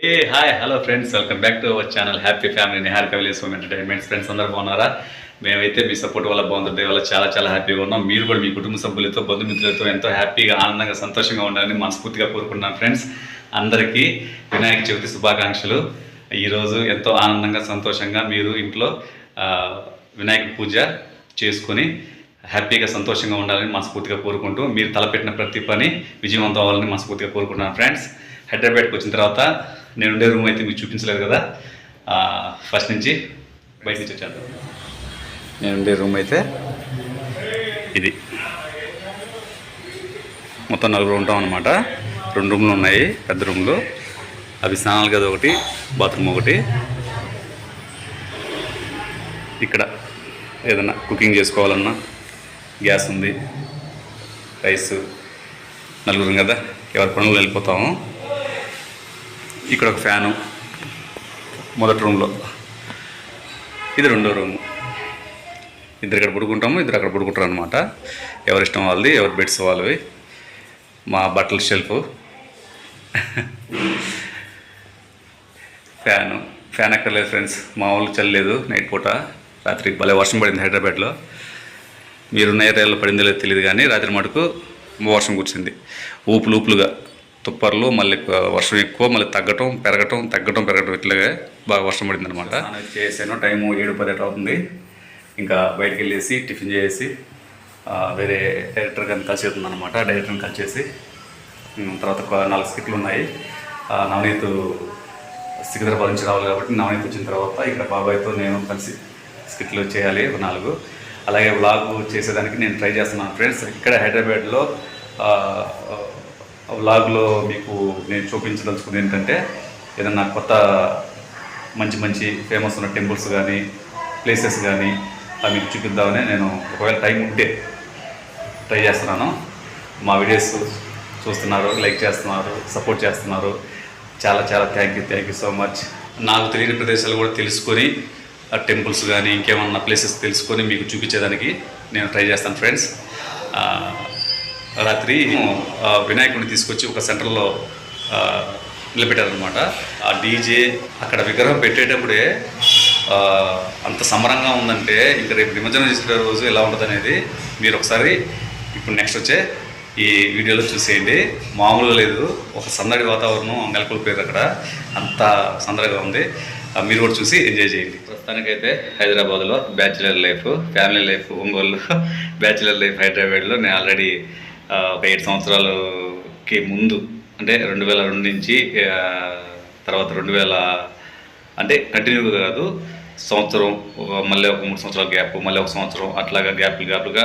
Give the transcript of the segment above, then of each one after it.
Hey hi hello friends welcome back to our channel happy family Nihar Kaviles home entertainments friends అందరూ బాగున్నారా? మేమైతే మీ support వల్ల బాగుంటుంది వల్ల చాలా చాలా హ్యాపీగా ఉన్నాం. మీరు కూడా మీ కుటుంబ సభ్యులతో బంధుమిత్రులతో ఎంతో హ్యాపీగా ఆనందంగా సంతోషంగా ఉండాలని మనస్ఫూర్తిగా కోరుకుంటున్నాను ఫ్రెండ్స్ అందరికీ వినాయక చవితి శుభాకాంక్షలు. ఈరోజు ఎంతో ఆనందంగా సంతోషంగా మీరు ఇంట్లో వినాయక పూజ చేసుకొని హ్యాపీగా సంతోషంగా ఉండాలని మనస్ఫూర్తిగా కోరుకుంటూ మీరు తలపెట్టిన ప్రతి పని విజయవంతం అవ్వాలని మనస్ఫూర్తిగా కోరుకుంటున్నాను ఫ్రెండ్స్ హైదరాబాద్కి వచ్చిన తర్వాత నేను ఉండే రూమ్ అయితే మీకు చూపించలేదు కదా. ఫస్ట్ నుంచి బయట నుంచి వచ్చాను నేను ఉండే రూమ్ అయితే ఇది. మొత్తం నలుగురు ఉంటాం అనమాట రెండు రూమ్లు ఉన్నాయి పెద్ద రూమ్లు అవి స్నానాలు గది ఒకటి బాత్రూమ్ ఒకటి. ఇక్కడ ఏదైనా కుకింగ్ చేసుకోవాలన్నా గ్యాస్ ఉంది రైస్ నలుగురం కదా ఎవరి పనులు వెళ్ళిపోతాము. ఇక్కడ ఒక ఫ్యాను మొదటి రూమ్లో. ఇది రెండో రూము. ఇద్దరు ఇక్కడ పడుకుంటాము ఇద్దరు అక్కడ పడుకుంటారు అనమాట ఎవరి ఇష్టం వాళ్ళది ఎవరి బెడ్స్ వాళ్ళవి. మా బట్టల షెల్ఫ్. ఫ్యాను. ఫ్యాన్ ఎక్కర్లేదు ఫ్రెండ్స్. మామూలు చల్లలేదు నైట్ పూట. రాత్రికి భలే వర్షం పడింది హైదరాబాద్లో. మీరున్న ఏరియాలో పడిందో లేదో తెలియదు కానీ రాత్రి మటుకు వర్షం కూర్చుంది ఊపులు ఊపులుగా. తుప్పర్లు మళ్ళీ వర్షం ఎక్కువ మళ్ళీ తగ్గటం పెరగటం తగ్గటం పెరగటం ఇట్లాగే బాగా వర్షం పడింది అనమాట చేసాను టైము ఏడు పది అవుతుంది. ఇంకా బయటకు వెళ్ళేసి టిఫిన్ చేసి వేరే డైరెక్టర్ కానీ కలిసి అనమాట డైరెక్టర్ని కలిసేసి తర్వాత ఒక నాలుగు స్కిట్లు ఉన్నాయి. నవనీత్ సికింద్రాబాద్ నుంచి రావాలి కాబట్టి నవనీత్ వచ్చిన తర్వాత ఇక్కడ బాబాయ్తో నేను కలిసి స్కిట్లు చేయాలి ఒక నాలుగు. అలాగే బ్లాగ్ చేసేదానికి నేను ట్రై చేస్తున్నాను ఫ్రెండ్స్. ఇక్కడ హైదరాబాద్లో వ్లాగ్లో మీకు నేను చూపించదలుచుకుంది ఏంటంటే ఏదన్నా కొత్త మంచి మంచి ఫేమస్ ఉన్న టెంపుల్స్ కానీ ప్లేసెస్ కానీ అవి మీకు చూపిద్దామని నేను ఒకవేళ టైం ఉంటే ట్రై చేస్తున్నాను. మా వీడియోస్ చూస్తున్నారు లైక్ చేస్తున్నారు సపోర్ట్ చేస్తున్నారు. చాలా చాలా thank you thank you so much నాకు తెలియని ప్రదేశాలు కూడా తెలుసుకొని ఆ టెంపుల్స్ కానీ ఇంకేమన్నా ప్లేసెస్ తెలుసుకొని మీకు చూపించేదానికి నేను ట్రై చేస్తాను ఫ్రెండ్స్ రాత్రి వినాయకుడిని తీసుకొచ్చి ఒక సెంటర్లో నిలబెట్టారనమాట ఆ డీజే అక్కడ విగ్రహం పెట్టేటప్పుడే అంత సమరంగా ఉందంటే ఇంకా రేపు నిమజ్జనం చేసే రోజు ఎలా ఉంటుంది అనేది మీరు ఒకసారి ఇప్పుడు నెక్స్ట్ వచ్చే ఈ వీడియోలో చూసేయండి. మామూలుగా లేదు. ఒక సందడి వాతావరణం నెలకొల్పోయారు అక్కడ. అంత సందడిగా ఉంది. మీరు కూడా చూసి ఎంజాయ్ చేయండి. ప్రస్తుతానికైతే హైదరాబాద్లో bachelor life family life Ongole bachelor life హైదరాబాద్లో నేను ఆల్రెడీ ఒక ఏడు సంవత్సరాలకి ముందు అంటే రెండు వేల రెండు నుంచి తర్వాత రెండు వేల అంటే కంటిన్యూగా కాదు సంవత్సరం మళ్ళీ ఒక మూడు సంవత్సరాల గ్యాప్ మళ్ళీ ఒక సంవత్సరం అట్లాగా గ్యాప్లు గ్యాప్లుగా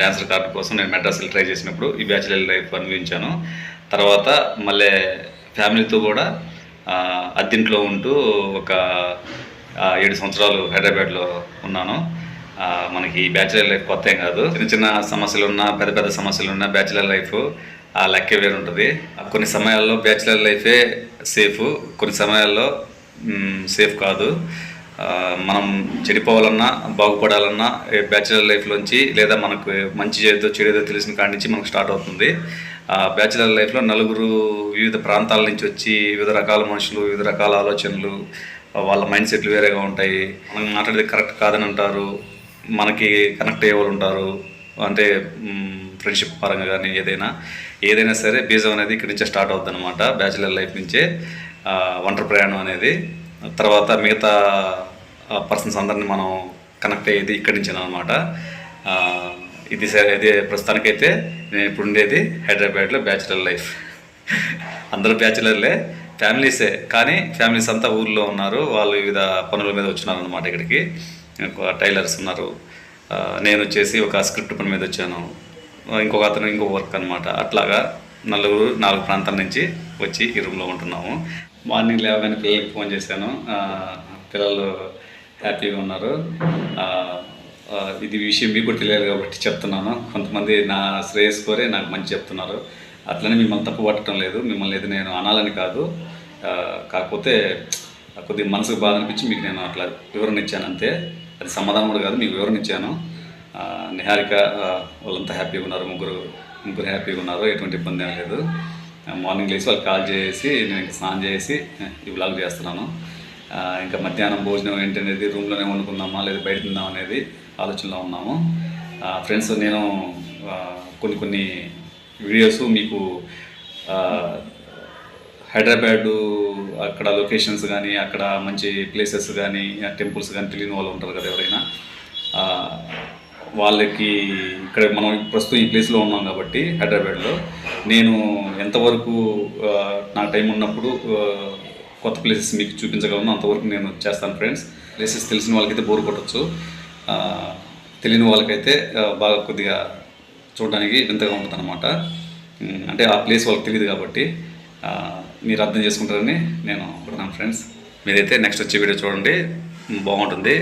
డాన్సర్ కార్డు కోసం నేను మెడ్రాస్లో ట్రై చేసినప్పుడు ఈ బ్యాచిలర్ లైఫ్ అనుభవించాను. తర్వాత మళ్ళీ ఫ్యామిలీతో కూడా అద్దెంట్లో ఉంటూ ఒక ఏడు సంవత్సరాలు హైదరాబాద్లో ఉన్నాను. మనకి బ్యాచిలర్ లైఫ్ కొత్త ఏం కాదు. చిన్న చిన్న సమస్యలు ఉన్నా పెద్ద పెద్ద సమస్యలు ఉన్నా బ్యాచిలర్ లైఫ్ ఆ లెక్కే వేరు ఉంటుంది. కొన్ని సమయాల్లో బ్యాచిలర్ లైఫే సేఫ్ కొన్ని సమయాల్లో సేఫ్ కాదు. మనం చెడిపోవాలన్నా బాగుపడాలన్నా బ్యాచిలర్ లైఫ్లోంచి లేదా మనకు మంచి చేదో చెడేదో తెలిసిన కాడి నుంచి మనకు స్టార్ట్ అవుతుంది. ఆ బ్యాచిలర్ లైఫ్లో నలుగురు వివిధ ప్రాంతాల నుంచి వచ్చి వివిధ రకాల మనుషులు వివిధ రకాల ఆలోచనలు వాళ్ళ మైండ్ సెట్లు వేరేగా ఉంటాయి. మనం మాట్లాడేది కరెక్ట్ కాదని అంటారు. మనకి కనెక్ట్ అయ్యే వాళ్ళు ఉంటారు. అంటే ఫ్రెండ్షిప్ పరంగా కానీ ఏదైనా. ఏదైనా సరే బీజం అనేది ఇక్కడి నుంచే స్టార్ట్ అవుతుంది అనమాట బ్యాచిలర్ లైఫ్ నుంచే వంటర్ ఒంటరి ప్రయాణం అనేది. తర్వాత మిగతా పర్సన్స్ అందరిని మనం కనెక్ట్ అయ్యేది ఇక్కడి నుంచి అనమాట ఇది సరే ఇది ప్రస్తుతానికైతే నేను ఇప్పుడు ఉండేది హైదరాబాద్లో బ్యాచిలర్ లైఫ్ అందరూ బ్యాచిలర్లే ఫ్యామిలీసే కానీ ఫ్యామిలీస్ అంతా ఊర్లో ఉన్నారు. వాళ్ళు వివిధ పనుల మీద వచ్చినారు అనమాట ఇక్కడికి. టైలర్స్ ఉన్నారు. నేను వచ్చేసి ఒక స్క్రిప్ట్ పని మీద వచ్చాను. ఇంకొక అతను ఇంకో వర్క్ అనమాట అట్లాగా నలుగురు నాలుగు ప్రాంతాల నుంచి వచ్చి ఈ రూమ్లో ఉంటున్నాము. మార్నింగ్ లేవగానే పిల్లలకి ఫోన్ చేశాను. పిల్లలు హ్యాపీగా ఉన్నారు. ఇది విషయం మీకు కూడా తెలియాలి కాబట్టి చెప్తున్నాను. కొంతమంది నా శ్రేయస్ కోరే నాకు మంచి చెప్తున్నారు. అట్లనే మిమ్మల్ని తప్పు పట్టడం లేదు. మిమ్మల్ని ఏది నేను అనాలని కాదు. కాకపోతే కొద్దిగా మనసుకు బాధ అనిపించి మీకు నేను అట్లా వివరణ ఇచ్చాను అంతే. అది సమాధానం కూడా కాదు మీకు వివరణ ఇచ్చాను. నిహారిక వాళ్ళంతా హ్యాపీగా ఉన్నారు ముగ్గురు ముగ్గురు హ్యాపీగా ఉన్నారు ఎటువంటి ఇబ్బంది ఏం లేదు. మార్నింగ్ లేచి వాళ్ళకి కాల్ చేసి నేను ఇంకా స్నానం చేసి ఈ బ్లాగ్ చేస్తున్నాను. ఇంకా మధ్యాహ్నం భోజనం ఏంటనేది రూమ్లోనే వండుకుందామా లేదా బయట తిందాం అనేది ఆలోచనలో ఉన్నాము. ఫ్రెండ్స్ నేను కొన్ని కొన్ని వీడియోస్ మీకు హైదరాబాదు అక్కడ లొకేషన్స్ కానీ అక్కడ మంచి ప్లేసెస్ కానీ టెంపుల్స్ కానీ తెలియని వాళ్ళు ఉంటారు కదా ఎవరైనా. వాళ్ళకి ఇక్కడ మనం ప్రస్తుతం ఈ ప్లేస్లో ఉన్నాం కాబట్టి హైదరాబాద్లో. నేను ఎంతవరకు నా టైం ఉన్నప్పుడు కొత్త ప్లేసెస్ మీకు చూపించగలను అంతవరకు నేను చేస్తాను ఫ్రెండ్స్ ప్లేసెస్ తెలిసిన వాళ్ళకైతే బోర్ కొట్టచ్చు. తెలియని వాళ్ళకైతే బాగా కొద్దిగా చూడడానికి వింతగా ఉంటుంది అనమాట అంటే ఆ ప్లేస్ వాళ్ళకి తెలియదు కాబట్టి. మీరు అర్థం చేసుకుంటారని నేను అనుకుంటున్నాను ఫ్రెండ్స్. మీరైతే నెక్స్ట్ వచ్చే వీడియో చూడండి. బాగుంటుంది.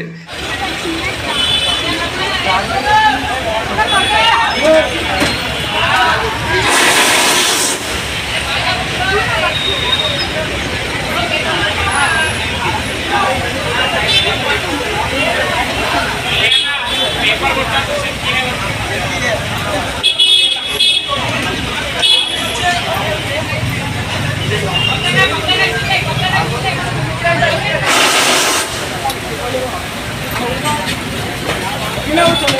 ఇన్నవుతుంది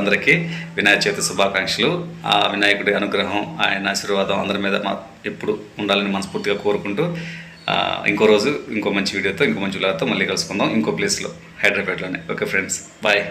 అందరికీ వినాయక చవితి శుభాకాంక్షలు. ఆ వినాయకుడి అనుగ్రహం ఆయన ఆశీర్వాదం అందరి మీద మా ఎప్పుడు ఉండాలని మనస్ఫూర్తిగా కోరుకుంటూ ఇంకో రోజు ఇంకో మంచి వీడియోతో ఇంకో మంచి వీడియోతో మళ్ళీ కలుసుకుందాం. ఇంకో ప్లేస్లో హైదరాబాద్లోనే. Okay friends bye